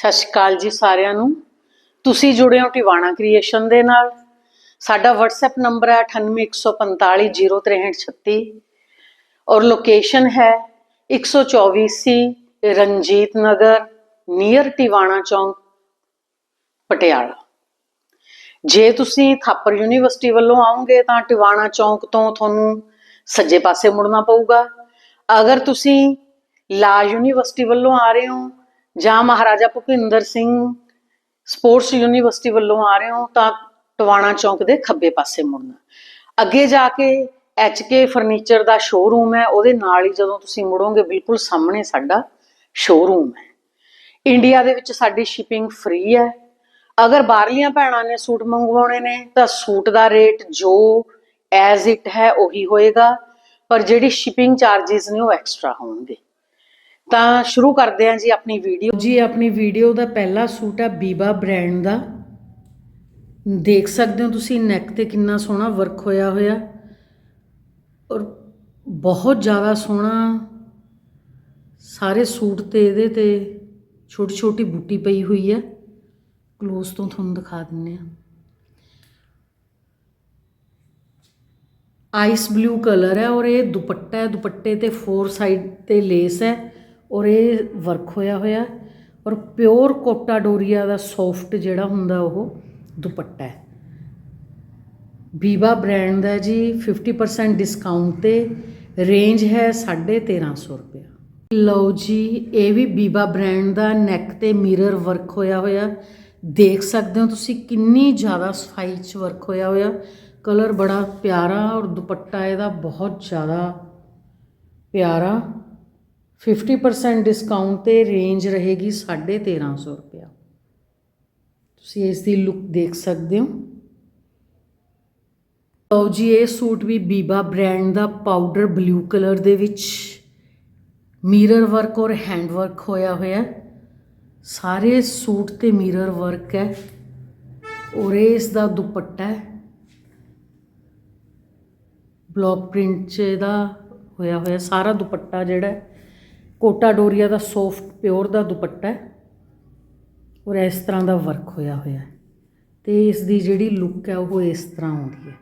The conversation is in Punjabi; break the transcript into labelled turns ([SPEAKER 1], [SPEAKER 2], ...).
[SPEAKER 1] ਸਤਿ ਸ਼੍ਰੀ ਅਕਾਲ ਜੀ ਸਾਰਿਆਂ ਨੂੰ। ਤੁਸੀਂ ਜੁੜੇ ਹੋ ਟਿਵਾਣਾ ਕ੍ਰੀਏਸ਼ਨ ਦੇ ਨਾਲ। ਸਾਡਾ WhatsApp ਨੰਬਰ ਹੈ 9814506336 ਔਰ ਲੋਕੇਸ਼ਨ ਹੈ 124 ਸੀ ਰਣਜੀਤ ਨਗਰ ਨੀਅਰ ਟਿਵਾਣਾ ਚੌਂਕ, ਪਟਿਆਲਾ। ਜੇ ਤੁਸੀਂ ਥਾਪਰ ਯੂਨੀਵਰਸਿਟੀ ਵੱਲੋਂ ਆਉਂਗੇ ਤਾਂ ਟਿਵਾਣਾ ਚੌਂਕ ਤੋਂ ਤੁਹਾਨੂੰ ਸੱਜੇ ਪਾਸੇ ਮੁੜਨਾ ਪਊਗਾ। ਅਗਰ ਤੁਸੀਂ ਲਾ ਯੂਨੀਵਰਸਿਟੀ ਵੱਲੋਂ ਆ ਰਹੇ ਹੋ ਜਾਂ ਮਹਾਰਾਜਾ ਭੁਪਿੰਦਰ ਸਿੰਘ ਸਪੋਰਟਸ ਯੂਨੀਵਰਸਿਟੀ ਵੱਲੋਂ ਆ ਰਹੇ ਹੋ ਤਾਂ ਟਵਾਣਾ ਚੌਂਕ ਦੇ ਖੱਬੇ ਪਾਸੇ ਮੁੜਨਾ। ਅੱਗੇ ਜਾ ਕੇ ਐਚਕੇ ਫਰਨੀਚਰ ਦਾ ਸ਼ੋਰੂਮ ਹੈ, ਉਹਦੇ ਨਾਲ ਹੀ ਜਦੋਂ ਤੁਸੀਂ ਮੁੜੋਗੇ ਬਿਲਕੁਲ ਸਾਹਮਣੇ ਸਾਡਾ ਸ਼ੋਰੂਮ ਹੈ। ਇੰਡੀਆ ਦੇ ਵਿੱਚ ਸਾਡੀ ਸ਼ਿਪਿੰਗ ਫ੍ਰੀ ਹੈ। ਅਗਰ ਬਾਹਰਲੀਆਂ ਭੈਣਾਂ ਨੇ ਸੂਟ ਮੰਗਵਾਉਣੇ ਨੇ ਤਾਂ ਸੂਟ ਦਾ ਰੇਟ ਜੋ ਐਜ਼ ਇਟ ਹੈ ਉਹੀ ਹੋਏਗਾ, ਪਰ ਜਿਹੜੀ ਸ਼ਿਪਿੰਗ ਚਾਰजेस ਨੇ ਉਹ ਐਕਸਟਰਾ ਹੋਣਗੇ। ਤਾਂ ਸ਼ੁਰੂ ਕਰਦੇ ਹਾਂ ਜੀ ਆਪਣੀ ਵੀਡੀਓ ਜੀ, ਆਪਣੀ ਵੀਡੀਓ ਦਾ ਪਹਿਲਾ ਸੂਟ ਹੈ ਬੀਬਾ ਬ੍ਰਾਂਡ ਦਾ। ਦੇਖ ਸਕਦੇ ਹੋ ਤੁਸੀਂ ਨੈਕ ਤੇ ਕਿੰਨਾ ਸੋਹਣਾ ਵਰਕ ਹੋਇਆ ਹੋਇਆ। ਔਰ ਬਹੁਤ ਜ਼ਿਆਦਾ ਸੋਹਣਾ ਸਾਰੇ ਸੂਟ ਤੇ ਇਹਦੇ ਤੇ ਛੋਟੀ ਛੋਟੀ ਬੂਟੀ ਪਈ ਹੋਈ ਹੈ। ਕਲੋਜ਼ ਤੋਂ ਤੁਹਾਨੂੰ ਦਿਖਾ ਦਿੰਨੇ ਆ ਆਈਸ ਬਲੂ ਕਲਰ ਹੈ ਔਰ ਇਹ ਦੁਪੱਟਾ ਹੈ, ਦੁਪੱਟੇ ਤੇ ਫੋਰ ਸਾਈਡ ਤੇ ਲੇਸ ਹੈ। ਔਰ ਇਹ ਵਰਕ ਹੋਇਆ ਹੋਇਆ ਔਰ ਪਿਓਰ ਕੋਟਾ ਡੋਰੀਆ ਦਾ ਸੌਫਟ ਜਿਹੜਾ ਹੁੰਦਾ ਉਹ ਦੁਪੱਟਾ ਹੈ। ਬੀਬਾ ਬ੍ਰਾਂਡ ਦਾ ਜੀ 50% ਡਿਸਕਾਊਂਟ ਤੇ ਰੇਂਜ ਹੈ 1350 ਰੁਪਏ ਲਓ ਜੀ, ਇਹ ਵੀ ਬੀਬਾ ਬ੍ਰਾਂਡ ਦਾ ਨੈਕ ਤੇ ਮਿਰਰ ਵਰਕ ਹੋਇਆ ਹੋਇਆ ਦੇਖ ਸਕਦੇ ਹੋ ਤੁਸੀਂ ਕਿੰਨੀ ਜ਼ਿਆਦਾ ਸਫ਼ਾਈ ਚ ਵਰਕ ਹੋਇਆ ਹੋਇਆ ਕਲਰ ਬੜਾ ਪਿਆਰਾ ਔਰ ਦੁਪੱਟਾ ਇਹਦਾ ਬਹੁਤ ਜ਼ਿਆਦਾ ਪਿਆਰਾ 50% ਡਿਸਕਾਊਂਟ ਤੇ ਰੇਂਜ ਰਹੇਗੀ 1350 ਰੁਪਇਆ। ਤੁਸੀਂ ਇਸ ਦੀ ਲੁੱਕ ਦੇਖ ਸਕਦੇ ਹੋ। ਲਓ ਜੀ, ਇਹ ਸੂਟ ਵੀ ਬੀਬਾ ਬ੍ਰਾਂਡ ਦਾ ਪਾਊਡਰ ਬਲੂ ਕਲਰ ਦੇ ਵਿੱਚ। ਮਿਰਰ ਵਰਕ ਔਰ ਹੈਂਡ ਵਰਕ ਹੋਇਆ ਹੋਇਆ ਸਾਰੇ ਸੂਟ ਤੇ ਮਿਰਰ ਵਰਕ ਹੈ। ਔਰ ਇਹ ਇਸ ਦਾ ਦੁਪੱਟਾ ਹੈ। ਬਲੌਕ ਪ੍ਰਿੰਟ ਚ ਇਹਦਾ ਹੋਇਆ ਹੋਇਆ ਸਾਰਾ ਦੁਪੱਟਾ ਜਿਹੜਾ ਕੋਟਾ ਡੋਰੀਆ ਦਾ ਸੌਫਟ ਪਿਓਰ ਦਾ ਦੁਪੱਟਾ ਹੈ ਔਰ ਇਸ ਤਰ੍ਹਾਂ ਦਾ ਵਰਕ ਹੋਇਆ ਹੋਇਆ ਹੈ ਤੇ ਇਸ ਦੀ ਜਿਹੜੀ ਲੁੱਕ ਹੈ ਉਹ ਇਸ ਤਰ੍ਹਾਂ ਆਉਂਦੀ ਹੈ।